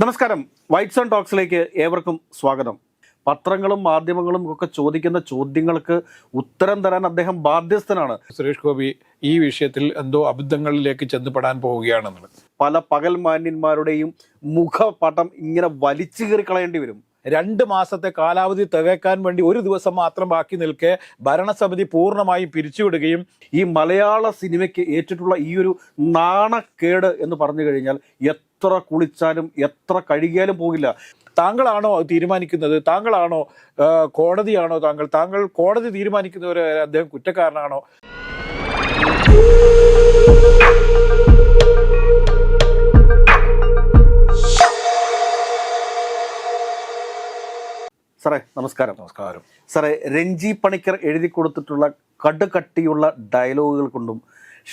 നമസ്കാരം. White sun ടോക്സിലേക്ക് ഏവർക്കും സ്വാഗതം. പത്രങ്ങളും മാധ്യമങ്ങളും ഒക്കെ ചോദിക്കുന്ന ചോദ്യങ്ങൾക്ക് ഉത്തരം തരാൻ അദ്ദേഹം ബാധ്യസ്ഥനാണ്. സുരേഷ് ഗോപി ഈ വിഷയത്തിൽ എന്തോ അബദ്ധങ്ങളിലേക്ക് ചെന്നുപെടാൻ പോവുകയാണെന്നുള്ളത് പല പകൽ മാന്യന്മാരുടെയും മുഖപടം ഇങ്ങനെ വലിച്ചു കയറി കളയേണ്ടി വരും. രണ്ട് മാസത്തെ കാലാവധി തികക്കാൻ വേണ്ടി ഒരു ദിവസം മാത്രം ബാക്കി നിൽക്കെ ഭരണസമിതി പൂർണമായും പിരിച്ചുവിടുകയും ഈ മലയാള സിനിമയ്ക്ക് ഏറ്റിട്ടുള്ള ഈ ഒരു നാണക്കേട് എന്ന് പറഞ്ഞു കഴിഞ്ഞാൽ എത്ര കുളിച്ചാലും എത്ര കഴുകിയാലും പോകില്ല. താങ്കളാണോ തീരുമാനിക്കുന്നത്? താങ്കളാണോ കോടതിയാണോ താങ്കൾ? താങ്കൾ കോടതി തീരുമാനിക്കുന്നവരെ അദ്ദേഹം കുറ്റക്കാരനാണോ? സാറേ നമസ്കാരം. നമസ്കാരം. സാറേ രഞ്ജി പണിക്കർ എഴുതി കൊടുത്തിട്ടുള്ള കടുകട്ടിയുള്ള ഡയലോഗുകൾ കൊണ്ടും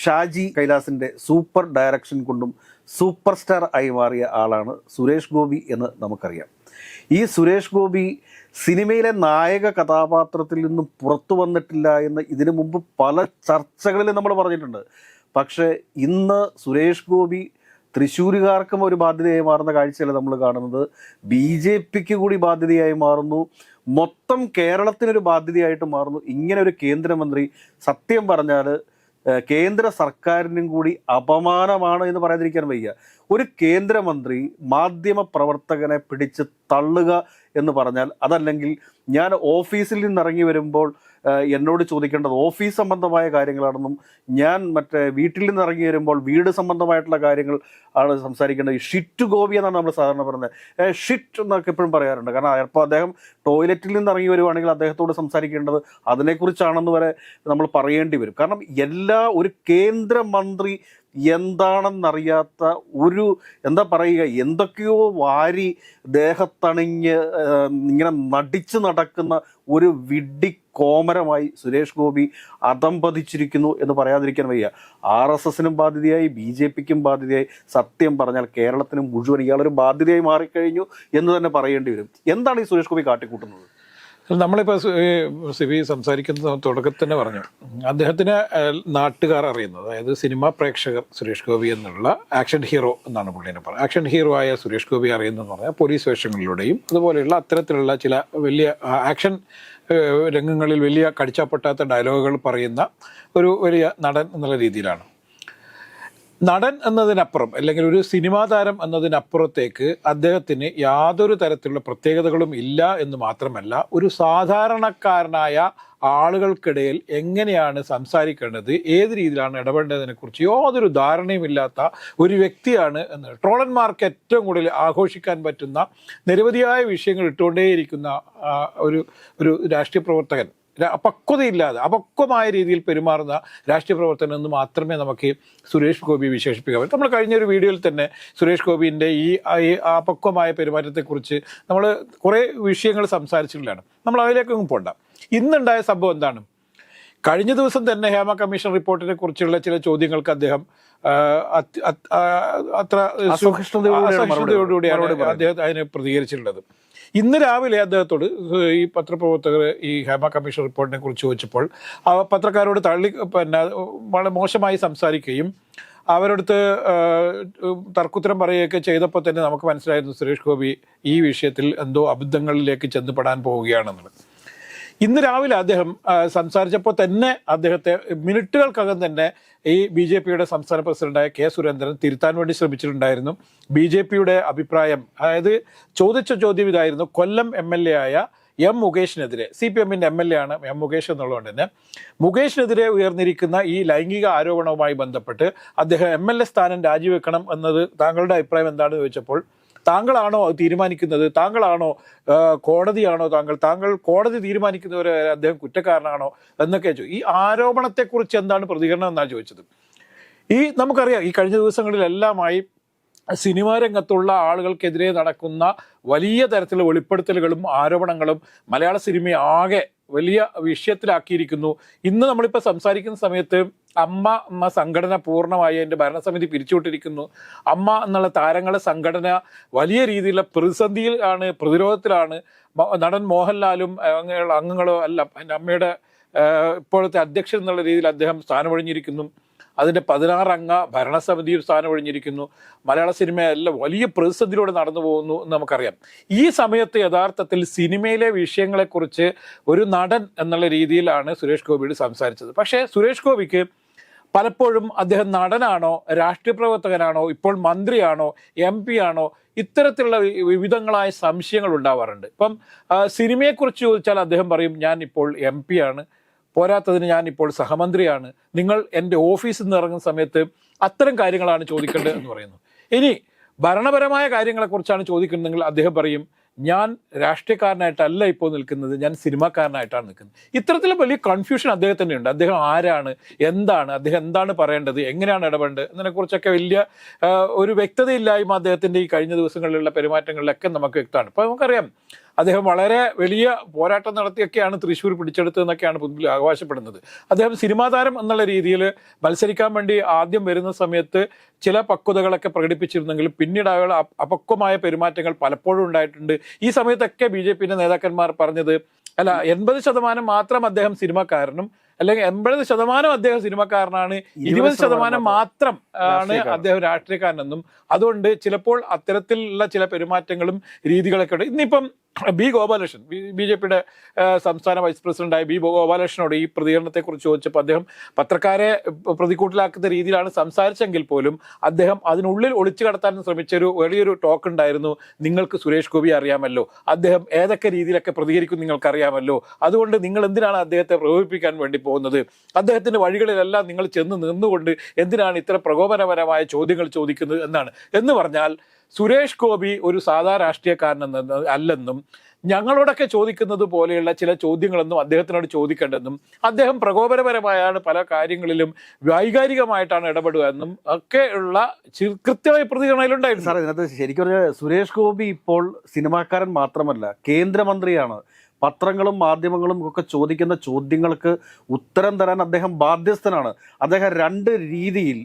ഷാജി കൈലാസിന്റെ സൂപ്പർ ഡയറക്ഷൻ കൊണ്ടും സൂപ്പർ സ്റ്റാർ ആയി മാറിയ ആളാണ് സുരേഷ് ഗോപി എന്ന് നമുക്കറിയാം. ഈ സുരേഷ് ഗോപി സിനിമയിലെ നായക കഥാപാത്രത്തിൽ നിന്നും പുറത്തു വന്നിട്ടില്ല എന്ന് ഇതിനു മുമ്പ് പല ചർച്ചകളിൽ നമ്മൾ പറഞ്ഞിട്ടുണ്ട്. പക്ഷേ ഇന്ന് സുരേഷ് ഗോപി തൃശ്ശൂരുകാർക്കും ഒരു ബാധ്യതയായി മാറുന്ന കാഴ്ചയല്ല നമ്മൾ കാണുന്നത്. ബി ജെ പിക്ക് കൂടി ബാധ്യതയായി മാറുന്നു. മൊത്തം കേരളത്തിനൊരു ബാധ്യതയായിട്ട് മാറുന്നു. ഇങ്ങനെ ഒരു കേന്ദ്രമന്ത്രി സത്യം പറഞ്ഞാൽ കേന്ദ്ര സർക്കാരിനും കൂടി അപമാനമാണ് എന്ന് പറയാതിരിക്കാൻ വയ്യ. ഒരു കേന്ദ്രമന്ത്രി മാധ്യമ പ്രവർത്തകനെ പിടിച്ച് തള്ളുക എന്ന് പറഞ്ഞാൽ അതല്ലെങ്കിൽ ഞാൻ ഓഫീസിൽ നിന്നിറങ്ങി വരുമ്പോൾ എന്നോട് ചോദിക്കേണ്ടത് ഓഫീസ് സംബന്ധമായ കാര്യങ്ങളാണെന്നും ഞാൻ മറ്റേ വീട്ടിൽ നിന്ന് ഇറങ്ങി വരുമ്പോൾ വീട് സംബന്ധമായിട്ടുള്ള കാര്യങ്ങൾ ആണ് സംസാരിക്കേണ്ടത്. ഷിറ്റ് ഗോപി എന്നാണ് നമ്മൾ സാധാരണ പറയുന്നത്. ഷിറ്റ് എന്നൊക്കെ എപ്പോഴും പറയാറുണ്ട്. കാരണം അപ്പോൾ അദ്ദേഹം ടോയ്ലറ്റിൽ നിന്ന് ഇറങ്ങി വരുവാണെങ്കിൽ അദ്ദേഹത്തോട് സംസാരിക്കേണ്ടത് അതിനെക്കുറിച്ചാണെന്ന് വരെ നമ്മൾ പറയേണ്ടി വരും. കാരണം എല്ലാ ഒരു കേന്ദ്രമന്ത്രി എന്താണെന്നറിയാത്ത ഒരു എന്താ പറയുക? എന്തൊക്കെയോ വാരി ദേഹത്തണിഞ്ഞ് ഇങ്ങനെ നടിച്ചു നടക്കുന്ന ഒരു വിഡ്ഢി കോമരമായി സുരേഷ് ഗോപി അധംപതിച്ചിരിക്കുന്നു എന്ന് പറയാതിരിക്കാൻ വയ്യ. ആർ എസ് എസിനും ബാധ്യതയായി ബി ജെ പിക്കും ബാധ്യതയായി. സത്യം പറഞ്ഞാൽ കേരളത്തിന് മുഴുവൻ ഇയാളൊരു ബാധ്യതയായി മാറിക്കഴിഞ്ഞു എന്ന് തന്നെ പറയേണ്ടി വരും. എന്താണ് ഈ സുരേഷ് ഗോപി കാട്ടിക്കൂട്ടുന്നത്? നമ്മളിപ്പോൾ സിബി സംസാരിക്കുന്ന തുടക്കത്തിൽ തന്നെ പറഞ്ഞു. അദ്ദേഹത്തിന് നാട്ടുകാർ അറിയുന്നത്. അതായത് സിനിമാ പ്രേക്ഷകർ സുരേഷ് ഗോപി എന്നുള്ള ആക്ഷൻ ഹീറോ എന്നാണ് പുള്ളിനെ പറഞ്ഞത്. ആക്ഷൻ ഹീറോ ആയ സുരേഷ് ഗോപി അറിയുന്നതെന്ന് പറഞ്ഞാൽ പോലീസ് വേഷങ്ങളിലൂടെയും അതുപോലെയുള്ള അത്തരത്തിലുള്ള ചില വലിയ ആക്ഷൻ രംഗങ്ങളിൽ വലിയ കടിച്ചാപ്പൊട്ടാത്ത ഡയലോഗുകൾ പറയുന്ന ഒരു വലിയ നടൻ എന്നുള്ള രീതിയിലാണ്. നടൻ എന്നതിനപ്പുറം അല്ലെങ്കിൽ ഒരു സിനിമാ താരം എന്നതിനപ്പുറത്തേക്ക് അദ്ദേഹത്തിന് യാതൊരു തരത്തിലുള്ള പ്രത്യേകതകളും ഇല്ല എന്ന് മാത്രമല്ല ഒരു സാധാരണക്കാരനായ ആളുകൾക്കിടയിൽ എങ്ങനെയാണ് സംസാരിക്കേണ്ടത് ഏത് രീതിയിലാണ് ഇടപെടേണ്ടതിനെ കുറിച്ച് യാതൊരു ധാരണയുമില്ലാത്ത ഒരു വ്യക്തിയാണ് എന്ന് ട്രോളന്മാർക്ക് ഏറ്റവും കൂടുതൽ ആഘോഷിക്കാൻ പറ്റുന്ന നിരവധിയായ വിഷയങ്ങൾ ഇട്ടുകൊണ്ടേയിരിക്കുന്ന ഒരു ഒരു രാഷ്ട്രീയ പ്രവർത്തകൻ. പക്വതയില്ലാതെ അപക്വമായ രീതിയിൽ പെരുമാറുന്ന രാഷ്ട്രീയ പ്രവർത്തനം എന്ന് മാത്രമേ നമുക്ക് സുരേഷ് ഗോപി വിശേഷിപ്പിക്കാൻ പറ്റൂ. നമ്മൾ കഴിഞ്ഞ ഒരു വീഡിയോയിൽ തന്നെ സുരേഷ് ഗോപിന്റെ ഈ അപക്വമായ പെരുമാറ്റത്തെക്കുറിച്ച് നമ്മൾ കുറേ വിഷയങ്ങൾ സംസാരിച്ചിട്ടുള്ളതാണ്. നമ്മൾ അതിലേക്കൊന്നും പോണ്ട. ഇന്നുണ്ടായ സംഭവം എന്താണ്? കഴിഞ്ഞ ദിവസം തന്നെ ഹേമ കമ്മീഷൻ റിപ്പോർട്ടിനെ കുറിച്ചുള്ള ചില ചോദ്യങ്ങൾക്ക് അദ്ദേഹം അത്ര അസഹിഷ്ണുതയോടുകൂടിയാണ് അദ്ദേഹം അതിനെ പ്രതികരിച്ചിട്ടുള്ളത്. ഇന്ന് രാവിലെ അദ്ദേഹത്തോട് ഈ പത്രപ്രവർത്തകർ ഈ ഹേമ കമ്മീഷൻ റിപ്പോർട്ടിനെ കുറിച്ച് ചോദിച്ചപ്പോൾ ആ പത്രക്കാരോട് തള്ളി പിന്നെ വളരെ മോശമായി സംസാരിക്കുകയും അവരടുത്ത് തർക്കുത്തരം പറയുകയൊക്കെ ചെയ്തപ്പോൾ തന്നെ നമുക്ക് മനസ്സിലായിരുന്നു സുരേഷ് ഗോപി ഈ വിഷയത്തിൽ എന്തോ അബദ്ധങ്ങളിലേക്ക് ചെന്നുപെടാൻ പോവുകയാണെന്നുള്ളത്. ഇന്ന് രാവിലെ അദ്ദേഹം സംസാരിച്ചപ്പോൾ തന്നെ അദ്ദേഹത്തെ മിനിറ്റുകൾക്കകം തന്നെ ഈ ബി ജെ പിയുടെ സംസ്ഥാന പ്രസിഡന്റായ കെ സുരേന്ദ്രൻ തിരുത്താൻ വേണ്ടി ശ്രമിച്ചിട്ടുണ്ടായിരുന്നു. ബി ജെ പിയുടെ അഭിപ്രായം അതായത് ചോദിച്ച ചോദ്യം ഇതായിരുന്നു കൊല്ലം എം എൽ എ ആയ എം മുകേഷിനെതിരെ സി പി എമ്മിന്റെ എം എൽ എ ആണ് എം മുകേഷ് എന്നുള്ളതുകൊണ്ട് തന്നെ മുകേഷിനെതിരെ ഉയർന്നിരിക്കുന്ന ഈ ലൈംഗിക ആരോപണവുമായി ബന്ധപ്പെട്ട് അദ്ദേഹം എം എൽ എ സ്ഥാനം രാജിവെക്കണം എന്നത് താങ്കളുടെ അഭിപ്രായം എന്താണെന്ന് ചോദിച്ചപ്പോൾ താങ്കളാണോ തീരുമാനിക്കുന്നത്? താങ്കളാണോ കോടതിയാണോ താങ്കൾ? താങ്കൾ കോടതി തീരുമാനിക്കുന്നവരെ അദ്ദേഹം കുറ്റക്കാരനാണോ എന്നൊക്കെ ചോദിച്ചു ഈ ആരോപണത്തെക്കുറിച്ച് എന്താണ് പ്രതികരണം എന്നാണ് ചോദിച്ചത്? ഈ നമുക്കറിയാം ഈ കഴിഞ്ഞ ദിവസങ്ങളിലെല്ലാമായി സിനിമാ രംഗത്തുള്ള ആളുകൾക്കെതിരെ നടക്കുന്ന വലിയ തരത്തിലുള്ള വെളിപ്പെടുത്തലുകളും ആരോപണങ്ങളും മലയാള സിനിമയെ ആകെ വലിയ വിഷയത്തിലാക്കിയിരിക്കുന്നു. ഇന്ന് നമ്മളിപ്പോൾ സംസാരിക്കുന്ന സമയത്ത് അമ്മ എന്ന സംഘടന പൂർണമായി അതിന്റെ ഭരണസമിതി പിരിച്ചുവിട്ടിരിക്കുന്നു. അമ്മ എന്നുള്ള താരങ്ങളെ സംഘടന വലിയ രീതിയിലുള്ള പ്രതിസന്ധിയിൽ ആണ് പ്രതിരോധത്തിലാണ്. നടൻ മോഹൻലാലും അങ്ങനെയുള്ള അംഗങ്ങളോ അല്ല എന്റെ അമ്മയുടെ ഇപ്പോഴത്തെ അധ്യക്ഷൻ എന്നുള്ള രീതിയിൽ അദ്ദേഹം സ്ഥാനമൊഴിഞ്ഞിരിക്കുന്നു. അതിന്റെ പതിനാറംഗ ഭരണസമിതിയിൽ സ്ഥാനം ഒഴിഞ്ഞിരിക്കുന്നു മലയാള സിനിമയെല്ലാം വലിയ പ്രതിസന്ധിയിലൂടെ നടന്നു പോകുന്നു എന്ന് നമുക്കറിയാം. ഈ സമയത്ത് യഥാർത്ഥത്തിൽ സിനിമയിലെ വിഷയങ്ങളെക്കുറിച്ച് ഒരു നടൻ എന്നുള്ള രീതിയിലാണ് സുരേഷ് ഗോപിയോട് സംസാരിച്ചത്. പക്ഷേ സുരേഷ് ഗോപിക്ക് പലപ്പോഴും അദ്ദേഹം നടനാണോ രാഷ്ട്രീയ പ്രവർത്തകനാണോ ഇപ്പോൾ മന്ത്രിയാണോ എം പി ആണോ ഇത്തരത്തിലുള്ള വിവിധങ്ങളായ സംശയങ്ങൾ ഉണ്ടാവാറുണ്ട്. ഇപ്പം സിനിമയെക്കുറിച്ച് ചോദിച്ചാൽ അദ്ദേഹം പറയും ഞാൻ ഇപ്പോൾ എം പി ആണ്. പോരാത്തതിന് ഞാൻ ഇപ്പോൾ സഹമന്ത്രിയാണ്. നിങ്ങൾ എന്റെ ഓഫീസിൽ നിന്ന് ഇറങ്ങുന്ന സമയത്ത് അത്തരം കാര്യങ്ങളാണ് ചോദിക്കേണ്ടത് എന്ന് പറയുന്നു. ഇനി ഭരണപരമായ കാര്യങ്ങളെക്കുറിച്ചാണ് ചോദിക്കുന്നതെങ്കിൽ അദ്ദേഹം പറയും ഞാൻ രാഷ്ട്രീയക്കാരനായിട്ടല്ല ഇപ്പോൾ നിൽക്കുന്നത് ഞാൻ സിനിമാക്കാരനായിട്ടാണ് നിൽക്കുന്നത്. ഇത്തരത്തിൽ വലിയ കൺഫ്യൂഷൻ അദ്ദേഹത്തിന്റെ ഉണ്ട് അദ്ദേഹം ആരാണ് എന്താണ് അദ്ദേഹം എന്താണ് പറയേണ്ടത് എങ്ങനെയാണ് ഇടപെടേണ്ടത് എന്നതിനെക്കുറിച്ചൊക്കെ വലിയ ഒരു വ്യക്തതയില്ലായ്മ അദ്ദേഹത്തിന്റെ ഈ കഴിഞ്ഞ ദിവസങ്ങളിലുള്ള പെരുമാറ്റങ്ങളിലൊക്കെ നമുക്ക് വ്യക്തമാണ്. ഇപ്പോൾ നമുക്കറിയാം അദ്ദേഹം വളരെ വലിയ പോരാട്ടം നടത്തിയൊക്കെയാണ് തൃശ്ശൂർ പിടിച്ചെടുത്തതെന്നൊക്കെയാണ് പൊതുവിൽ അവകാശപ്പെടുന്നത്. അദ്ദേഹം സിനിമാ താരം എന്നുള്ള രീതിയിൽ മത്സരിക്കാൻ വേണ്ടി ആദ്യം വരുന്ന സമയത്ത് ചില പക്വതകളൊക്കെ പ്രകടിപ്പിച്ചിരുന്നെങ്കിലും പിന്നീട് അയാൾ അപ- അപക്വമായ പെരുമാറ്റങ്ങൾ പലപ്പോഴും ഉണ്ടായിട്ടുണ്ട്. ഈ സമയത്തൊക്കെ ബി ജെ പിന്റെ നേതാക്കന്മാർ പറഞ്ഞത് അല്ല എൺപത് ശതമാനം മാത്രം അദ്ദേഹം സിനിമാക്കാരനും അല്ലെങ്കിൽ എൺപത് ശതമാനം അദ്ദേഹം സിനിമക്കാരനാണ് ഇരുപത് ശതമാനം മാത്രം ആണ്. അദ്ദേഹം രാഷ്ട്രീയക്കാരനെന്നും അതുകൊണ്ട് ചിലപ്പോൾ അത്തരത്തിലുള്ള ചില പെരുമാറ്റങ്ങളും രീതികളൊക്കെ ഉണ്ട്. ഇന്നിപ്പം ബി ഗോപാലകൃഷ്ണൻ ബി ജെ പിയുടെ സംസ്ഥാന വൈസ് പ്രസിഡന്റായ ബി ഗോപാലകൃഷ്ണനോട് ഈ പ്രതികരണത്തെക്കുറിച്ച് ചോദിച്ചപ്പോൾ അദ്ദേഹം പത്രക്കാരെ പ്രതികൂട്ടിലാക്കുന്ന രീതിയിലാണ് സംസാരിച്ചെങ്കിൽ പോലും അദ്ദേഹം അതിനുള്ളിൽ ഒളിച്ചു കടത്താൻ ശ്രമിച്ചൊരു വലിയൊരു ടോക്ക് ഉണ്ടായിരുന്നു. നിങ്ങൾക്ക് സുരേഷ് ഗോപി അറിയാമല്ലോ. അദ്ദേഹം ഏതൊക്കെ രീതിയിലൊക്കെ പ്രതികരിക്കും നിങ്ങൾക്ക് അറിയാമല്ലോ അതുകൊണ്ട് നിങ്ങൾ എന്തിനാണ് അദ്ദേഹത്തെ പ്രകോപിപ്പിക്കാൻ വേണ്ടി പോകുന്നത്? അദ്ദേഹത്തിന്റെ വഴികളിലെല്ലാം നിങ്ങൾ ചെന്ന് നിന്നുകൊണ്ട് എന്തിനാണ് ഇത്ര പ്രകോപനപരമായ ചോദ്യങ്ങൾ ചോദിക്കുന്നത് എന്നാണ്. എന്ന് പറഞ്ഞാൽ സുരേഷ് ഗോപി ഒരു സാധാ രാഷ്ട്രീയക്കാരൻ അല്ലെന്നും ഞങ്ങളോടൊക്കെ ചോദിക്കുന്നത് പോലെയുള്ള ചില ചോദ്യങ്ങളൊന്നും അദ്ദേഹത്തിനോട് ചോദിക്കേണ്ടെന്നും അദ്ദേഹം പ്രകോപനപരമായാണ് പല കാര്യങ്ങളിലും വൈകാരികമായിട്ടാണ് ഇടപെടുക എന്നും ഒക്കെ ഉള്ള കൃത്യമായ പ്രതികരണയിലുണ്ടായിരുന്നു സാർ ഇതിനകത്ത് ശരിക്കും പറഞ്ഞാൽ സുരേഷ് ഗോപി ഇപ്പോൾ സിനിമാക്കാരൻ മാത്രമല്ല കേന്ദ്രമന്ത്രിയാണ്. പത്രങ്ങളും മാധ്യമങ്ങളും ഒക്കെ ചോദിക്കുന്ന ചോദ്യങ്ങൾക്ക് ഉത്തരം തരാൻ അദ്ദേഹം ബാധ്യസ്ഥനാണ്. അദ്ദേഹം രണ്ട് രീതിയിൽ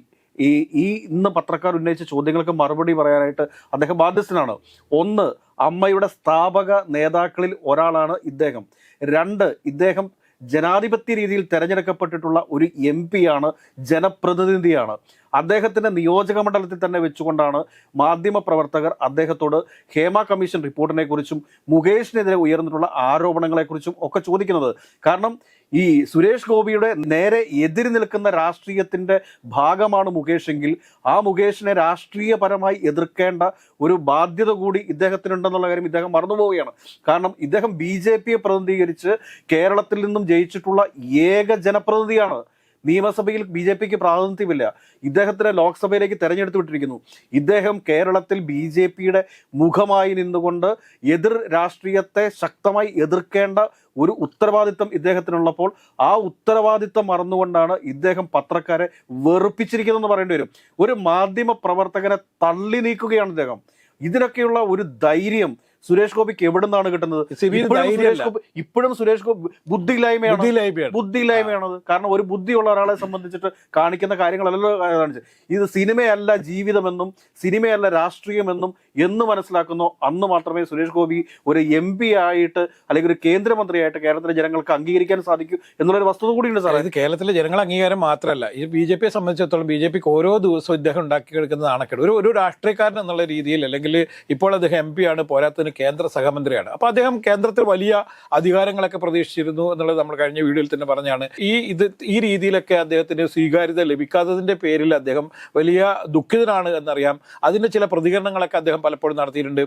ഈ ഈ ഇന്ന് പത്രക്കാർ ഉന്നയിച്ച ചോദ്യങ്ങൾക്ക് മറുപടി പറയാനായിട്ട് അദ്ദേഹം ബാധ്യസ്ഥനാണ്. ഒന്ന് അമ്മയുടെ സ്ഥാപക നേതാക്കളിൽ ഒരാളാണ് ഇദ്ദേഹം. രണ്ട് ഇദ്ദേഹം ജനാധിപത്യ രീതിയിൽ തെരഞ്ഞെടുക്കപ്പെട്ടിട്ടുള്ള ഒരു എം പിയാണ് ജനപ്രതിനിധിയാണ്. അദ്ദേഹത്തിന്റെ നിയോജക മണ്ഡലത്തിൽ തന്നെ വെച്ചുകൊണ്ടാണ് മാധ്യമ പ്രവർത്തകർ അദ്ദേഹത്തോട് ഹേമ കമ്മീഷൻ റിപ്പോർട്ടിനെ കുറിച്ചും മുകേഷിനെതിരെ ഉയർന്നിട്ടുള്ള ആരോപണങ്ങളെക്കുറിച്ചും ഒക്കെ ചോദിക്കുന്നത്. കാരണം ഈ സുരേഷ് ഗോപിയുടെ നേരെ എതിരി നിൽക്കുന്ന രാഷ്ട്രീയത്തിന്റെ ഭാഗമാണ് മുകേഷ് എങ്കിൽ ആ മുകേഷിനെ രാഷ്ട്രീയപരമായി എതിർക്കേണ്ട ഒരു ബാധ്യത കൂടി ഇദ്ദേഹത്തിനുണ്ടെന്നുള്ള കാര്യം ഇദ്ദേഹം മറന്നുപോവുകയാണ്. കാരണം ഇദ്ദേഹം ബി ജെ പിയെ പ്രതിനിധീകരിച്ച് കേരളത്തിൽ നിന്നും ജയിച്ചിട്ടുള്ള ഏക ജനപ്രതിനിധിയാണ്. നിയമസഭയിൽ ബി ജെ പിക്ക് പ്രാതിനിധ്യമില്ല. ഇദ്ദേഹത്തിനെ ലോക്സഭയിലേക്ക് തെരഞ്ഞെടുത്തു വിട്ടിരിക്കുന്നു. ഇദ്ദേഹം കേരളത്തിൽ ബി ജെ പിയുടെ മുഖമായി നിന്നുകൊണ്ട് എതിർ രാഷ്ട്രീയത്തെ ശക്തമായി എതിർക്കേണ്ട ഒരു ഉത്തരവാദിത്തം ഇദ്ദേഹത്തിനുള്ളപ്പോൾ ആ ഉത്തരവാദിത്തം മറന്നുകൊണ്ടാണ് ഇദ്ദേഹം പത്രക്കാരെ വെറുപ്പിച്ചിരിക്കുന്നതെന്ന് പറയേണ്ടി വരും. ഒരു മാധ്യമ പ്രവർത്തകനെ തള്ളി നീക്കുകയാണ് ഇദ്ദേഹം. ഇതിനൊക്കെയുള്ള ഒരു ധൈര്യം സുരേഷ് ഗോപിക്ക് എവിടെ നിന്നാണ് കിട്ടുന്നത് സുരേഷ് ഗോപി ഇപ്പോഴും സുരേഷ് ഗോപി ബുദ്ധിയില്ലായ്മയാണ്? ബുദ്ധിയില്ലായ്മയാണ്. ബുദ്ധിയില്ലായ്മയാണത് കാരണം ഒരു ബുദ്ധിയുള്ള ഒരാളെ സംബന്ധിച്ചിട്ട് കാണിക്കുന്ന കാര്യങ്ങളല്ലല്ലോ കാണിച്ചത് ഇത് സിനിമയല്ല ജീവിതമെന്നും സിനിമയല്ല രാഷ്ട്രീയമെന്നും എന്ന് മനസ്സിലാക്കുന്നു. അന്ന് മാത്രമേ സുരേഷ് ഗോപി ഒരു എം പി ആയിട്ട് അല്ലെങ്കിൽ ഒരു കേന്ദ്രമന്ത്രിയായിട്ട് കേരളത്തിലെ ജനങ്ങൾക്ക് അംഗീകരിക്കാൻ സാധിക്കൂ എന്നുള്ളൊരു വസ്തുത കൂടിയുണ്ട് സാർ ഇത് കേരളത്തിലെ ജനങ്ങൾ അംഗീകാരം മാത്രമല്ല ഈ ബി ജെ പിയെ സംബന്ധിച്ചിടത്തോളം ബി ജെ പിക്ക് ഓരോ ദിവസവും ഇദ്ദേഹം ഉണ്ടാക്കി കിടക്കുന്ന നാണക്കേട്. ഒരു ഒരു രാഷ്ട്രീയക്കാരൻ എന്നുള്ള രീതിയിൽ അല്ലെങ്കിൽ ഇപ്പോൾ അദ്ദേഹം എം പി ആണ് പോരാത്തതിന് കേന്ദ്ര സഹമന്ത്രിയാണ്. അപ്പോൾ അദ്ദേഹം കേന്ദ്രത്തിൽ വലിയ അധികാരങ്ങളൊക്കെ പ്രതീക്ഷിച്ചിരുന്നു എന്നുള്ളത് നമ്മൾ കഴിഞ്ഞ വീഡിയോയിൽ തന്നെ പറഞ്ഞാണ്. ഈ ഇത് ഈ രീതിയിലൊക്കെ അദ്ദേഹത്തിന് സ്വീകാര്യത ലഭിക്കാത്തതിന്റെ പേരിൽ അദ്ദേഹം വലിയ ദുഃഖിതനാണ് എന്നറിയാം. അതിന്റെ ചില പ്രതികരണങ്ങളൊക്കെ അദ്ദേഹം പലപ്പോഴും നടത്തിയിട്ടുണ്ട്.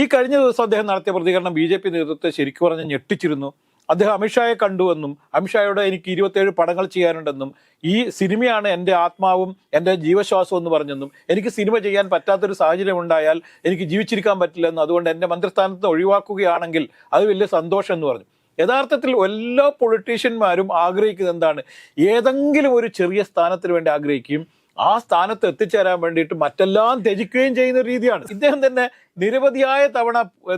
ഈ കഴിഞ്ഞ ദിവസം അദ്ദേഹം നടത്തിയ പ്രതികരണം ബി ജെ പി നേതൃത്വത്തെ ശരിക്കും പറഞ്ഞ് ഞെട്ടിച്ചിരുന്നു. അദ്ദേഹം അമിത്ഷായെ കണ്ടുവെന്നും അമിത്ഷായോട് എനിക്ക് ഇരുപത്തേഴ് പടങ്ങൾ ചെയ്യാനുണ്ടെന്നും ഈ സിനിമയാണ് എന്റെ ആത്മാവും എന്റെ ജീവശ്വാസവും എന്ന് പറഞ്ഞെന്നും എനിക്ക് സിനിമ ചെയ്യാൻ പറ്റാത്തൊരു സാഹചര്യം ഉണ്ടായാൽ എനിക്ക് ജീവിച്ചിരിക്കാൻ പറ്റില്ലെന്നും അതുകൊണ്ട് എന്റെ മന്ത്രിസ്ഥാനത്ത് ഒഴിവാക്കുകയാണെങ്കിൽ അത് വലിയ സന്തോഷം എന്ന് പറഞ്ഞു. യഥാർത്ഥത്തിൽ എല്ലാ പൊളിറ്റീഷ്യന്മാരും ആഗ്രഹിക്കുന്നത് എന്താണ്? ഏതെങ്കിലും ഒരു ചെറിയ സ്ഥാനത്തിന് വേണ്ടി ആഗ്രഹിക്കുകയും ആ സ്ഥാനത്ത് എത്തിച്ചേരാൻ വേണ്ടിയിട്ട് മറ്റെല്ലാം ത്യജിക്കുകയും ചെയ്യുന്ന രീതിയാണ്. ഇദ്ദേഹം തന്നെ നിരവധിയായ തവണ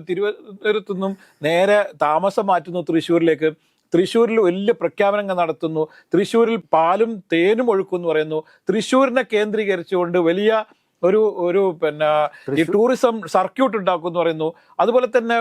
തിരുവനന്തപുരത്തു നിന്നും നേരെ താമസം മാറ്റുന്നു തൃശ്ശൂരിലേക്ക്. തൃശ്ശൂരിൽ വലിയ പ്രഖ്യാപനങ്ങൾ നടത്തുന്നു. തൃശ്ശൂരിൽ പാലും തേനും ഒഴുക്കും എന്ന് പറയുന്നു. തൃശ്ശൂരിനെ കേന്ദ്രീകരിച്ചുകൊണ്ട് വലിയ ഒരു ഒരു പിന്നെ ഈ ടൂറിസം സർക്യൂട്ട് ഉണ്ടാക്കും എന്ന് പറയുന്നു. അതുപോലെ തന്നെ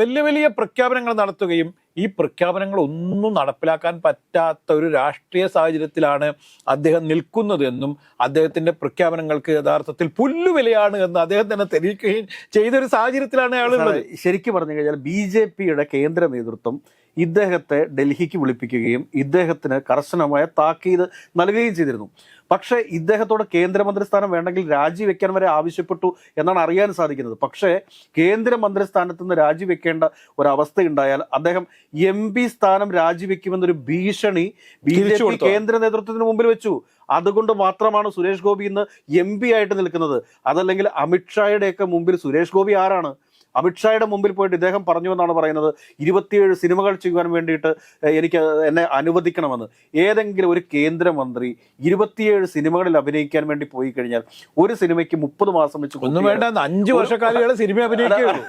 വലിയ വലിയ പ്രഖ്യാപനങ്ങൾ നടത്തുകയും ഈ പ്രഖ്യാപനങ്ങൾ ഒന്നും നടപ്പിലാക്കാൻ പറ്റാത്ത ഒരു രാഷ്ട്രീയ സാഹചര്യത്തിലാണ് അദ്ദേഹം നിൽക്കുന്നത് എന്നും അദ്ദേഹത്തിന്റെ പ്രഖ്യാപനങ്ങൾക്ക് യഥാർത്ഥത്തിൽ പുല്ലുവിലയാണ് എന്ന് അദ്ദേഹം തന്നെ തെളിയിക്കുകയും ചെയ്തൊരു സാഹചര്യത്തിലാണ് അയാളുള്ളത്. ശരിക്കും പറഞ്ഞു കഴിഞ്ഞാൽ ബി ജെ പിയുടെ കേന്ദ്ര നേതൃത്വം ഇദ്ദേഹത്തെ ഡൽഹിക്ക് വിളിപ്പിക്കുകയും ഇദ്ദേഹത്തിന് കർശനമായ താക്കീത് നൽകുകയും ചെയ്തിരുന്നു. പക്ഷേ ഇദ്ദേഹത്തോട് കേന്ദ്രമന്ത്രി സ്ഥാനം വേണ്ടെങ്കിൽ രാജിവെക്കാൻ വരെ ആവശ്യപ്പെട്ടു എന്നാണ് അറിയാൻ സാധിക്കുന്നത്. പക്ഷേ കേന്ദ്രമന്ത്രി സ്ഥാനത്ത് നിന്ന് രാജിവെക്കേണ്ട ഒരവസ്ഥ ഉണ്ടായാൽ അദ്ദേഹം എം പി സ്ഥാനം രാജിവെക്കുമെന്നൊരു ഭീഷണി ബി ജെ പി കേന്ദ്ര നേതൃത്വത്തിന് മുമ്പിൽ വെച്ചു. അതുകൊണ്ട് മാത്രമാണ് സുരേഷ് ഗോപി ഇന്ന് എം പി ആയിട്ട് നിൽക്കുന്നത്. അതല്ലെങ്കിൽ അമിത്ഷായുടെയൊക്കെ മുമ്പിൽ സുരേഷ് ഗോപി ആരാണ്? അമിത്ഷായുടെ മുമ്പിൽ പോയിട്ട് ഇദ്ദേഹം പറഞ്ഞു എന്നാണ് പറയുന്നത്. ഇരുപത്തിയേഴ് സിനിമകൾ ചെയ്യുവാൻ വേണ്ടിയിട്ട് എനിക്ക് എന്നെ അനുവദിക്കണമെന്ന്. ഏതെങ്കിലും ഒരു കേന്ദ്രമന്ത്രി ഇരുപത്തിയേഴ് സിനിമകളിൽ അഭിനയിക്കാൻ വേണ്ടി പോയി കഴിഞ്ഞാൽ ഒരു സിനിമയ്ക്ക് മുപ്പത് മാസം വെച്ച് ഒന്നും വേണ്ട അഞ്ചു വർഷക്കാലികളെ സിനിമ അഭിനയിക്കുകയുള്ളൂ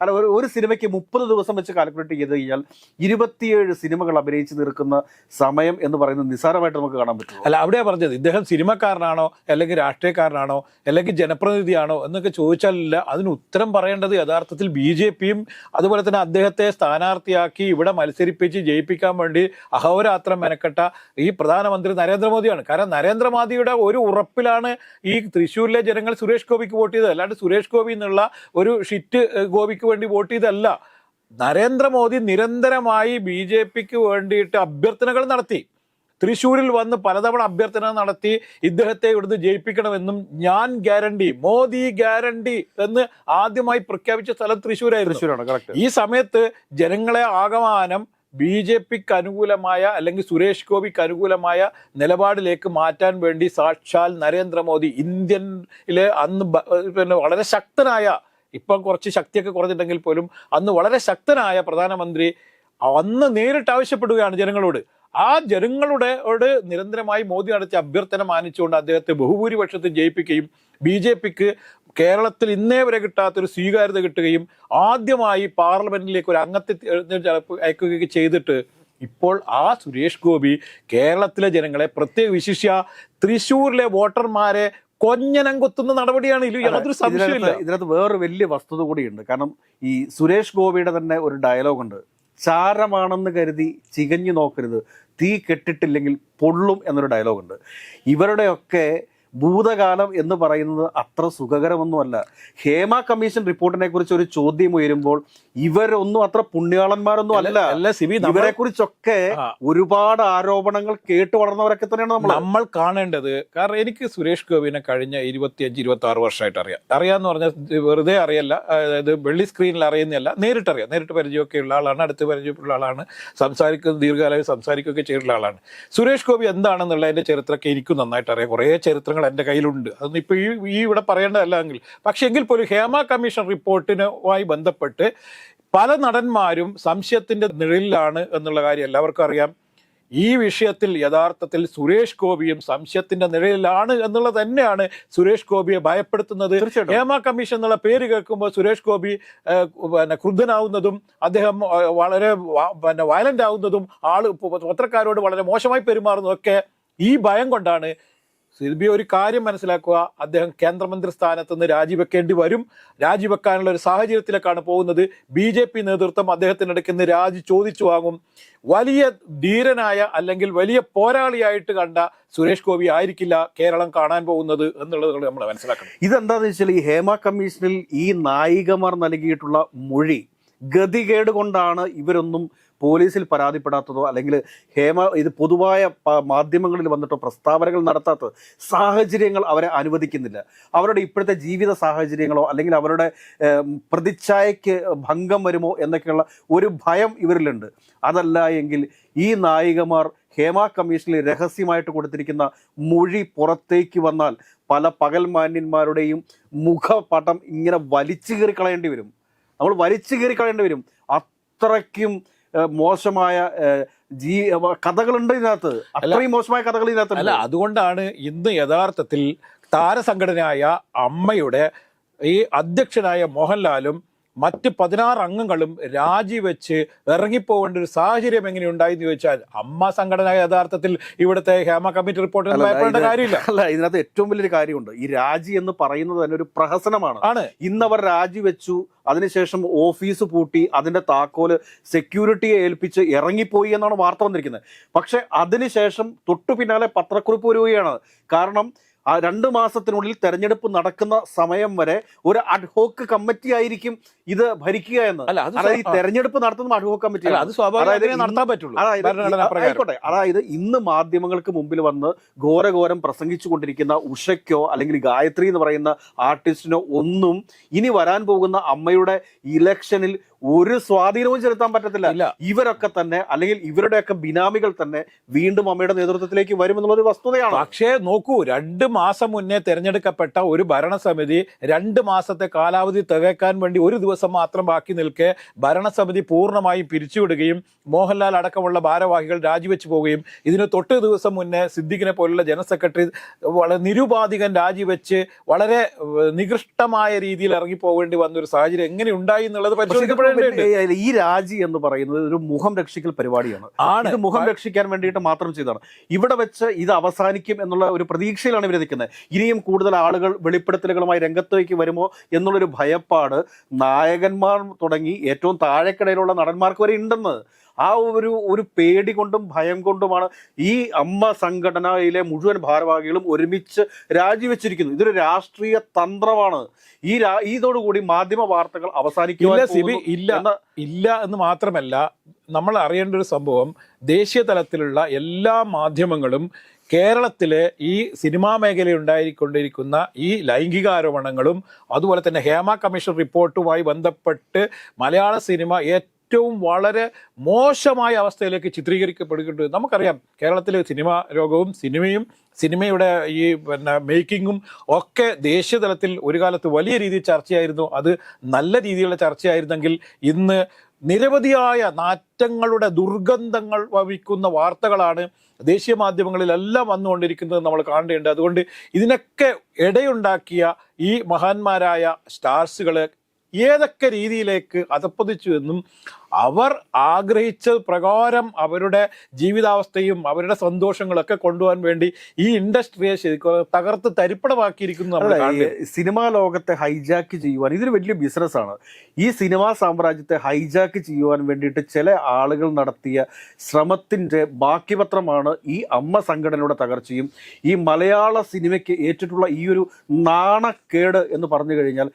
അല്ല ഒരു ഒരു സിനിമയ്ക്ക് മുപ്പത് ദിവസം വെച്ച് കാൽക്കുലേറ്റ് ചെയ്ത് കഴിഞ്ഞാൽ ഇരുപത്തിയേഴ് സിനിമകൾ അഭിനയിച്ച് തീർക്കുന്ന സമയം എന്ന് പറയുന്നത് നിസ്സാരമായിട്ട് നമുക്ക് കാണാൻ പറ്റും അല്ല അവിടെയാ പറഞ്ഞത് ഇദ്ദേഹം സിനിമക്കാരനാണോ അല്ലെങ്കിൽ രാഷ്ട്രീയക്കാരനാണോ അല്ലെങ്കിൽ ജനപ്രതിനിധിയാണോ എന്നൊക്കെ ചോദിച്ചാലില്ല അതിന് ഉത്തരം പറയേണ്ടത് യഥാർത്ഥത്തിൽ ബി ജെ പിയും അതുപോലെ തന്നെ അദ്ദേഹത്തെ സ്ഥാനാർത്ഥിയാക്കി ഇവിടെ മത്സരിപ്പിച്ച് ജയിപ്പിക്കാൻ വേണ്ടി അഹോരാത്രം മെനക്കെട്ട ഈ പ്രധാനമന്ത്രി നരേന്ദ്രമോദിയാണ്. കാരണം നരേന്ദ്രമോദിയുടെ ഒരു ഉറപ്പിലാണ് ഈ തൃശ്ശൂരിലെ ജനങ്ങൾ സുരേഷ് ഗോപിക്ക് വോട്ട് ചെയ്തത്. അല്ലാണ്ട് സുരേഷ് ഗോപി എന്നുള്ള ഒരു ഷിറ്റ് ഗോപിക്ക് വേണ്ടി വോട്ട് ചെയ്തല്ല നരേന്ദ്രമോദി നിരന്തരമായി ബി ജെ പിക്ക് വേണ്ടിയിട്ട് അഭ്യർത്ഥനകൾ നടത്തി. തൃശ്ശൂരിൽ വന്ന് പലതവണ അഭ്യർത്ഥന നടത്തി ഇദ്ദേഹത്തെ ഇവിടുന്ന് ജയിപ്പിക്കണമെന്നും ഞാൻ ഗ്യാരണ്ടി മോദി ഗ്യാരണ്ടി എന്ന് ആദ്യമായി പ്രഖ്യാപിച്ച സ്ഥലം തൃശ്ശൂരായിരുന്നു തൃശ്ശൂരാണ് കറക്റ്റ് ഈ സമയത്ത് ജനങ്ങളെ ആകമാനം ബി ജെ പിക്ക് അനുകൂലമായ അല്ലെങ്കിൽ സുരേഷ് ഗോപിക്ക് അനുകൂലമായ നിലപാടിലേക്ക് മാറ്റാൻ വേണ്ടി സാക്ഷാൽ നരേന്ദ്രമോദി ഇന്ത്യനിലെ അന്ന് പിന്നെ വളരെ ശക്തനായ ഇപ്പം കുറച്ച് ശക്തിയൊക്കെ കുറഞ്ഞിട്ടുണ്ടെങ്കിൽ പോലും അന്ന് വളരെ ശക്തനായ പ്രധാനമന്ത്രി അന്ന് നേരിട്ട് ആവശ്യപ്പെടുകയാണ് ജനങ്ങളോട്. ആ ജനങ്ങളുടെ നിരന്തരമായി മോദി നടത്തിയ അഭ്യർത്ഥന മാനിച്ചുകൊണ്ട് അദ്ദേഹത്തെ ബഹുഭൂരിപക്ഷത്തിൽ ജയിപ്പിക്കുകയും ബി ജെ പിക്ക് കേരളത്തിൽ ഇന്നേ വരെ കിട്ടാത്തൊരു സ്വീകാര്യത കിട്ടുകയും ആദ്യമായി പാർലമെന്റിലേക്ക് ഒരു അംഗത്തെ അയക്കുകയൊക്കെ ചെയ്തിട്ട് ഇപ്പോൾ ആ സുരേഷ് ഗോപി കേരളത്തിലെ ജനങ്ങളെ പ്രത്യേക വിശിഷ്യ തൃശ്ശൂരിലെ വോട്ടർമാരെ കൊഞ്ഞനം കൊത്തുന്ന നടപടിയാണ് ഇല്ല യാതൊരു സംശയമില്ല ഇതിനകത്ത് ഇതിനകത്ത് വേറൊരു വലിയ വസ്തുത കൂടിയുണ്ട്. കാരണം ഈ സുരേഷ് ഗോപിയുടെ തന്നെ ഒരു ഡയലോഗ് ഉണ്ട്. ചാരമാണെന്ന് കരുതി ചികഞ്ഞു നോക്കരുത്. തീ കെട്ടിട്ടില്ലെങ്കിൽ പൊള്ളും എന്നൊരു ഡയലോഗുണ്ട് ഇവരുടെയൊക്കെ ഭൂതകാലം എന്ന് പറയുന്നത് അത്ര സുഖകരമൊന്നുമല്ല. ഹേമ കമ്മീഷൻ റിപ്പോർട്ടിനെ കുറിച്ച് ഒരു ചോദ്യം ഉയരുമ്പോൾ ഇവരൊന്നും അത്ര പുണ്യാളന്മാരൊന്നും അല്ല അല്ല. സിബി ഇവരെ കുറിച്ചൊക്കെ ഒരുപാട് ആരോപണങ്ങൾ കേട്ട് വളർന്നവരൊക്കെ തന്നെയാണ് നമ്മൾ. നമ്മൾ കാണേണ്ടത് കാരണം എനിക്ക് സുരേഷ് ഗോപിനെ കഴിഞ്ഞ ഇരുപത്തിയഞ്ച് ഇരുപത്തി ആറ് വർഷമായിട്ട് അറിയാം. അറിയാന്ന് പറഞ്ഞാൽ വെറുതെ അറിയല്ല അതായത് വെള്ളി സ്ക്രീനിൽ അറിയുന്നതല്ല നേരിട്ടറിയാം. നേരിട്ട് പരിചയമൊക്കെ ഉള്ള ആളാണ് അടുത്ത് പരിചയമുള്ള ആളാണ് സംസാരിക്കുന്ന ദീർഘകാലമായി സംസാരിക്കുകയൊക്കെ ചെയ്തിട്ടുള്ള ആളാണ്. സുരേഷ് ഗോപി എന്താണെന്നുള്ളതിന്റെ ചരിത്രമൊക്കെ എനിക്കും നന്നായിട്ട് അറിയാം. കുറേ ചരിത്രങ്ങൾ എന്റെ കയ്യിലുണ്ട്. അതൊന്നും ഇപ്പോൾ ഈ ഈ ഇവിടെ പറയേണ്ടതല്ല എങ്കിൽ. പക്ഷേ എങ്കിൽ പോലും ഹേമ കമ്മീഷൻ റിപ്പോർട്ടിനുമായി ബന്ധപ്പെട്ട് പല നടന്മാരും സംശയത്തിന്റെ നിഴലിലാണ് എന്നുള്ള കാര്യം എല്ലാവർക്കും അറിയാം. ഈ വിഷയത്തിൽ യഥാർത്ഥത്തിൽ സുരേഷ് ഗോപിയും സംശയത്തിന്റെ നിഴലിലാണ് എന്നുള്ളത് തന്നെയാണ് സുരേഷ് ഗോപിയെ ഭയപ്പെടുത്തുന്നത്. ഹേമ കമ്മീഷൻ എന്നുള്ള പേര് കേൾക്കുമ്പോൾ സുരേഷ് ഗോപി പിന്നെ ക്രുദ്ധനാവുന്നതും അദ്ദേഹം വളരെ പിന്നെ വയലന്റ് ആവുന്നതും ആൾ പത്രക്കാരോട് വളരെ മോശമായി പെരുമാറുന്നതും ഒക്കെ ഈ ഭയം കൊണ്ടാണ് സിൽബി ഒരു കാര്യം മനസ്സിലാക്കുക. അദ്ദേഹം കേന്ദ്രമന്ത്രി സ്ഥാനത്ത് നിന്ന് രാജിവെക്കേണ്ടി വരും. രാജിവെക്കാനുള്ള ഒരു സാഹചര്യത്തിലേക്കാണ് പോകുന്നത്. ബി ജെ പി നേതൃത്വം അദ്ദേഹത്തിനിടയ്ക്ക് നിന്ന് രാജി ചോദിച്ചു വാങ്ങും. വലിയ ധീരനായ അല്ലെങ്കിൽ വലിയ പോരാളിയായിട്ട് കണ്ട സുരേഷ് ഗോപി ആയിരിക്കില്ല കേരളം കാണാൻ പോകുന്നത് എന്നുള്ളത് നമ്മൾ മനസ്സിലാക്കണം. ഇതെന്താന്ന് വെച്ചാൽ ഈ ഹേമ കമ്മീഷനിൽ ഈ നായികമാർ നൽകിയിട്ടുള്ള മൊഴി ഗതികേട് കൊണ്ടാണ് ഇവരൊന്നും പോലീസിൽ പരാതിപ്പെടാത്തതോ അല്ലെങ്കിൽ ഹേമ ഇത് പൊതുവായ മാധ്യമങ്ങളിൽ വന്നിട്ടോ പ്രസ്താവനകൾ നടത്താത്തത് സാഹചര്യങ്ങൾ അവരെ അനുവദിക്കുന്നില്ല. അവരുടെ ഇപ്പോഴത്തെ ജീവിത സാഹചര്യങ്ങളോ അല്ലെങ്കിൽ അവരുടെ പ്രതിച്ഛായയ്ക്ക് ഭംഗം വരുമോ എന്നൊക്കെയുള്ള ഒരു ഭയം ഇവരിലുണ്ട്. അതല്ല എങ്കിൽ ഈ നായികമാർ ഹേമ കമ്മീഷനിൽ രഹസ്യമായിട്ട് കൊടുത്തിരിക്കുന്ന മൊഴി പുറത്തേക്ക് വന്നാൽ പല പകൽമാന്യന്മാരുടെയും മുഖപടം ഇങ്ങനെ വലിച്ചു കീറി കളയേണ്ടി വരും. നമ്മൾ വലിച്ചു കീറി കളയേണ്ടി വരും. അത്രയ്ക്കും മോശമായ ജീ കഥകളുണ്ട് ഇതിനകത്ത്. അത്രയും മോശമായ കഥകൾ ഇതിനകത്ത് അല്ല അതുകൊണ്ടാണ് ഇന്ന് യഥാർത്ഥത്തിൽ താരസംഘടനയായ അമ്മയുടെ ഈ അധ്യക്ഷനായ മോഹൻലാലും മറ്റ് പതിനാറ് അംഗങ്ങളും രാജിവെച്ച് ഇറങ്ങിപ്പോകേണ്ട ഒരു സാഹചര്യം എങ്ങനെ ഉണ്ടായി എന്ന് ചോദിച്ചാൽ അമ്മ സംഘടന യഥാർത്ഥത്തിൽ ഇവിടുത്തെ ഹേമ കമ്മിറ്റി റിപ്പോർട്ടിൽ ഭയപ്പെടേണ്ട കാര്യമില്ല. അല്ല ഇതിനകത്ത് ഏറ്റവും വലിയൊരു കാര്യമുണ്ട്. ഈ രാജി എന്ന് പറയുന്നത് തന്നെ ഒരു പ്രഹസനമാണ്. ആണ്. ഇന്നവർ രാജിവെച്ചു അതിനുശേഷം ഓഫീസ് പൂട്ടി അതിന്റെ താക്കോൽ സെക്യൂരിറ്റിയെ ഏൽപ്പിച്ച് ഇറങ്ങിപ്പോയി എന്നാണ് വാർത്ത വന്നിരിക്കുന്നത്. പക്ഷെ അതിനുശേഷം തൊട്ടു പിന്നാലെ പത്രക്കുറിപ്പ് വരികയാണ് കാരണം ആ രണ്ട് മാസത്തിനുള്ളിൽ തെരഞ്ഞെടുപ്പ് നടക്കുന്ന സമയം വരെ ഒരു അഡ്ഹോക്ക് കമ്മിറ്റി ആയിരിക്കും ഇത് ഭരിക്കുക എന്ന് അതായത് ഈ തെരഞ്ഞെടുപ്പ് നടത്തുന്ന അഡ്ഹോക്ക് കമ്മിറ്റി അത് സ്വാഭാവികമായി നടത്താൻ പറ്റുള്ളൂ. ആയിക്കോട്ടെ. അതായത് ഇന്ന് മാധ്യമങ്ങൾക്ക് മുമ്പിൽ വന്ന് ഘോരഘോരം പ്രസംഗിച്ചു കൊണ്ടിരിക്കുന്ന ഉഷയ്ക്കോ അല്ലെങ്കിൽ ഗായത്രി എന്ന് പറയുന്ന ആർട്ടിസ്റ്റിനോ ഒന്നും ഇനി വരാൻ പോകുന്ന അമ്മയുടെ ഇലക്ഷനിൽ ഒരു സ്വാധീനവും ചെലുത്താൻ പറ്റത്തില്ല. ഇവരൊക്കെ തന്നെ അല്ലെങ്കിൽ ഇവരുടെയൊക്കെ ബിനാമികൾ തന്നെ വീണ്ടും അമ്മയുടെ നേതൃത്വത്തിലേക്ക് വരുമെന്നുള്ളൊരു വസ്തുതയാണ്. പക്ഷേ നോക്കൂ രണ്ട് മാസം മുന്നേ തെരഞ്ഞെടുക്കപ്പെട്ട ഒരു ഭരണസമിതി രണ്ട് മാസത്തെ കാലാവധി തികക്കാൻ വേണ്ടി ഒരു ദിവസം മാത്രം ബാക്കി നിൽക്കെ ഭരണസമിതി പൂർണമായും പിരിച്ചുവിടുകയും മോഹൻലാൽ അടക്കമുള്ള ഭാരവാഹികൾ രാജിവെച്ചു പോവുകയും ഇതിന് തൊട്ട് ദിവസം മുന്നേ സിദ്ദിഖിനെ പോലുള്ള ജനറൽ സെക്രട്ടറി വളരെ നിരുപാധികൻ രാജിവെച്ച് വളരെ നികൃഷ്ടമായ രീതിയിൽ ഇറങ്ങിപ്പോകേണ്ടി വന്ന ഒരു സാഹചര്യം എങ്ങനെ ഉണ്ടായി എന്നുള്ളത് പിന്നെ ഈ രാജി എന്ന് പറയുന്നത് ഒരു മുഖം രക്ഷിക്കൽ പരിപാടിയാണ്. ഇത് മുഖം രക്ഷിക്കാൻ വേണ്ടിയിട്ട് മാത്രം ചെയ്തതാണ്. ഇവിടെ വെച്ച് ഇത് അവസാനിക്കും എന്നുള്ള ഒരു പ്രതീക്ഷയിലാണ് ഇവർ നിൽക്കുന്നത്. ഇനിയും കൂടുതൽ ആളുകൾ വെളിപ്പെടുത്തലുകളുമായി രംഗത്തേക്ക് വരുമോ എന്നുള്ളൊരു ഭയപ്പാട് നായകന്മാർ തുടങ്ങി ഏറ്റവും താഴെക്കിടയിലുള്ള നടന്മാർക്ക് വരെ ഉണ്ടെന്ന് ആ ഒരു ഒരു പേടി കൊണ്ടും ഭയം കൊണ്ടുമാണ് ഈ അമ്മ സംഘടനയിലെ മുഴുവൻ ഭാരവാഹികളും ഒരുമിച്ച് രാജിവെച്ചിരിക്കുന്നു. ഇതൊരു രാഷ്ട്രീയ തന്ത്രമാണ്. ഈ രാ- ഇതോടുകൂടി മാധ്യമ വാർത്തകൾ അവസാനിക്കില്ല ഇല്ല സിബി ഇല്ല. എന്ന ഇല്ല എന്ന് മാത്രമല്ല നമ്മൾ അറിയേണ്ട ഒരു സംഭവം ദേശീയ തലത്തിലുള്ള എല്ലാ മാധ്യമങ്ങളും കേരളത്തിലെ ഈ സിനിമാ മേഖലയിൽ ഉണ്ടായിക്കൊണ്ടിരിക്കുന്ന ഈ ലൈംഗികാരോപണങ്ങളും അതുപോലെ തന്നെ ഹേമ കമ്മീഷൻ റിപ്പോർട്ടുമായി ബന്ധപ്പെട്ട് മലയാള സിനിമ ഏറ്റവും വളരെ മോശമായ അവസ്ഥയിലേക്ക് ചിത്രീകരിക്കപ്പെടുകയുണ്ട് നമുക്കറിയാം കേരളത്തിലെ സിനിമ രോഗവും സിനിമയും സിനിമയുടെ ഈ പിന്നെ മേക്കിങ്ങും ഒക്കെ ദേശീയ തലത്തിൽ ഒരു കാലത്ത് വലിയ രീതിയിൽ ചർച്ചയായിരുന്നു. അത് നല്ല രീതിയിലുള്ള ചർച്ചയായിരുന്നെങ്കിൽ ഇന്ന് നിരവധിയായ നാറ്റങ്ങളുടെ ദുർഗന്ധങ്ങൾ വഹിക്കുന്ന വാർത്തകളാണ് ദേശീയ മാധ്യമങ്ങളിലെല്ലാം വന്നുകൊണ്ടിരിക്കുന്നത് നമ്മൾ കാണേണ്ടതുണ്ട്. അതുകൊണ്ട് ഇതിനൊക്കെ ഇടയുണ്ടാക്കിയ ഈ മഹാന്മാരായ സ്റ്റാർസുകൾ ഏതൊക്കെ രീതിയിലേക്ക് അതപ്പതിച്ചു എന്നും അവർ ആഗ്രഹിച്ച പ്രകാരം അവരുടെ ജീവിതാവസ്ഥയും അവരുടെ സന്തോഷങ്ങളൊക്കെ കൊണ്ടുപോകാൻ വേണ്ടി ഈ ഇൻഡസ്ട്രിയെ ശരിക്കും തകർത്ത് തരിപ്പണമാക്കിയിരിക്കുന്നു സിനിമാ ലോകത്തെ ഹൈജാക്ക് ചെയ്യുവാൻ ഇതൊരു വലിയ ബിസിനസ്സാണ് ഈ സിനിമാ സാമ്രാജ്യത്തെ ഹൈജാക്ക് ചെയ്യുവാൻ വേണ്ടിയിട്ട് ചില ആളുകൾ നടത്തിയ ശ്രമത്തിന്റെ ബാക്കിപത്രമാണ് ഈ അമ്മ സംഘടനയുടെ തകർച്ചയും. ഈ മലയാള സിനിമയ്ക്ക് ഏറ്റിട്ടുള്ള ഈ ഒരു നാണക്കേട് എന്ന് പറഞ്ഞു കഴിഞ്ഞാൽ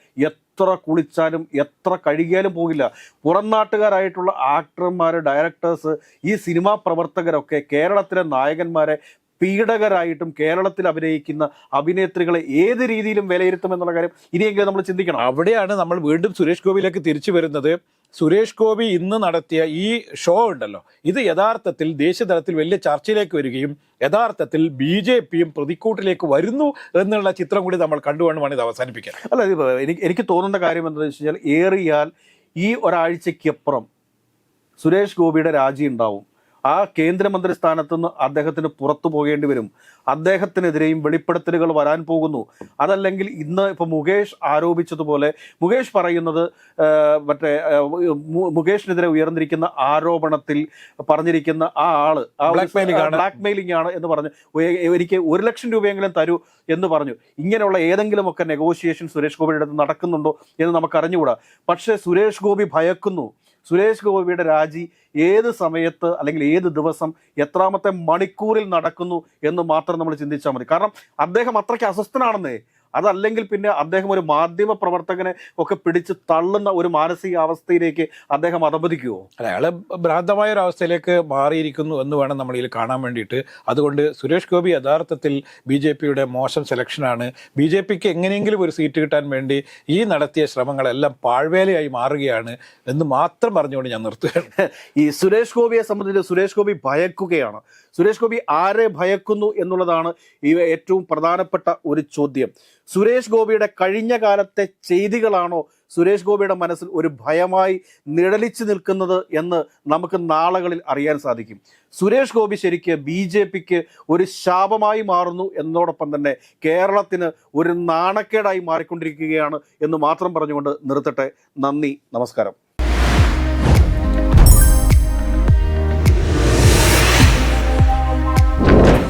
എത്ര കുളിച്ചാലും എത്ര കഴുകിയാലും പോകില്ല. പുറം നാട്ടുകാരായിട്ടുള്ള ആക്ടർമാർ ഡയറക്ടേഴ്സ് ഈ സിനിമാ പ്രവർത്തകരൊക്കെ കേരളത്തിലെ നായകന്മാരെ പീഡകരായിട്ടും കേരളത്തിൽ അഭിനയിക്കുന്ന അഭിനേത്രികളെ ഏത് രീതിയിലും വിലയിരുത്തും എന്നുള്ള കാര്യം ഇനിയെങ്കിലും നമ്മൾ ചിന്തിക്കണം. അവിടെയാണ് നമ്മൾ വീണ്ടും സുരേഷ് ഗോപിയിലേക്ക് തിരിച്ചു വരുന്നത്. സുരേഷ് ഗോപി ഇന്ന് നടത്തിയ ഈ ഷോ ഉണ്ടല്ലോ ഇത് യഥാർത്ഥത്തിൽ ദേശീയതലത്തിൽ വലിയ ചർച്ചയിലേക്ക് വരികയും യഥാർത്ഥത്തിൽ ബി ജെ പിയും പ്രതിക്കൂട്ടിലേക്ക് വരുന്നു എന്നുള്ള ചിത്രം കൂടി നമ്മൾ കണ്ടുവേണമാണ് ഇത് അവസാനിപ്പിക്കാൻ. അല്ല ഇത് എനിക്ക് എനിക്ക് തോന്നുന്ന കാര്യം എന്താണെന്ന് വെച്ച് കഴിഞ്ഞാൽ ഏറിയാൽ ഈ ഒരാഴ്ചയ്ക്കപ്പുറം സുരേഷ് ഗോപിയുടെ രാജി ഉണ്ടാവും. ആ കേന്ദ്രമന്ത്രി സ്ഥാനത്ത് നിന്ന് അദ്ദേഹത്തിന് പുറത്തു പോകേണ്ടി വരും. അദ്ദേഹത്തിനെതിരെയും വെളിപ്പെടുത്തലുകൾ വരാൻ പോകുന്നു. അതല്ലെങ്കിൽ ഇന്ന് ഇപ്പൊ മുകേഷ് ആരോപിച്ചതുപോലെ മുകേഷ് പറയുന്നത് മറ്റേ മുകേഷിനെതിരെ ഉയർന്നിരിക്കുന്ന ആരോപണത്തിൽ പറഞ്ഞിരിക്കുന്ന ആ ആൾ. ബ്ലാക്ക് മെയിലിംഗ് ആണ്. എന്ന് പറഞ്ഞു. "എ- എനിക്ക് ഒരു ലക്ഷം രൂപയെങ്കിലും തരൂ എന്ന് പറഞ്ഞു. ഇങ്ങനെയുള്ള ഏതെങ്കിലുമൊക്കെ നെഗോഷിയേഷൻ സുരേഷ് ഗോപിയുടെ അടുത്ത് നടക്കുന്നുണ്ടോ എന്ന് നമുക്ക് അറിഞ്ഞുകൂടാ പക്ഷേ സുരേഷ് ഗോപി ഭയക്കുന്നു. സുരേഷ് ഗോപിയുടെ രാജി ഏത് സമയത്ത് അല്ലെങ്കിൽ ഏത് ദിവസം എത്രാമത്തെ മണിക്കൂറിൽ നടക്കുന്നു എന്ന് മാത്രം നമ്മൾ ചിന്തിച്ചാൽ മതി. കാരണം അദ്ദേഹം അത്രയ്ക്ക് അസ്വസ്ഥനാണെന്നേ. അതല്ലെങ്കിൽ പിന്നെ അദ്ദേഹം ഒരു മാധ്യമ പ്രവർത്തകനെ ഒക്കെ പിടിച്ച് തള്ളുന്ന ഒരു മാനസികാവസ്ഥയിലേക്ക് അദ്ദേഹം അതപതിക്കുമോ അല്ല അയാൾ ഭ്രാന്തമായ ഒരു അവസ്ഥയിലേക്ക് മാറിയിരിക്കുന്നു എന്ന് വേണം നമ്മൾ ഇതിൽ കാണാൻ വേണ്ടിയിട്ട്. അതുകൊണ്ട് സുരേഷ് ഗോപി യഥാർത്ഥത്തിൽ ബി ജെ പിയുടെ മോശം സെലക്ഷനാണ് ബി ജെ പിക്ക് എങ്ങനെയെങ്കിലും ഒരു സീറ്റ് കിട്ടാൻ വേണ്ടി ഈ നടത്തിയ ശ്രമങ്ങളെല്ലാം പാഴ്വേലയായി മാറുകയാണ് എന്ന് മാത്രം പറഞ്ഞുകൊണ്ട് ഞാൻ നിർത്തുകയാണ്. ഈ സുരേഷ് ഗോപിയെ സംബന്ധിച്ച് സുരേഷ് ഗോപി ഭയക്കുകയാണ്. സുരേഷ് ഗോപി ആരെ ഭയക്കുന്നു എന്നുള്ളതാണ് ഈ ഏറ്റവും പ്രധാനപ്പെട്ട ഒരു ചോദ്യം. സുരേഷ് ഗോപിയുടെ കഴിഞ്ഞ കാലത്തെ ചെയ്തികളാണോ സുരേഷ് ഗോപിയുടെ മനസ്സിൽ ഒരു ഭയമായി നിഴലിച്ചു നിൽക്കുന്നത് എന്ന് നമുക്ക് നാളുകളിൽ അറിയാൻ സാധിക്കും. സുരേഷ് ഗോപി ശരിക്ക് ബി ജെ പിക്ക് ഒരു ശാപമായി മാറുന്നു എന്നതോടൊപ്പം തന്നെ കേരളത്തിന് ഒരു നാണക്കേടായി മാറിക്കൊണ്ടിരിക്കുകയാണ് എന്ന് മാത്രം പറഞ്ഞുകൊണ്ട് നിർത്തട്ടെ. നന്ദി നമസ്കാരം.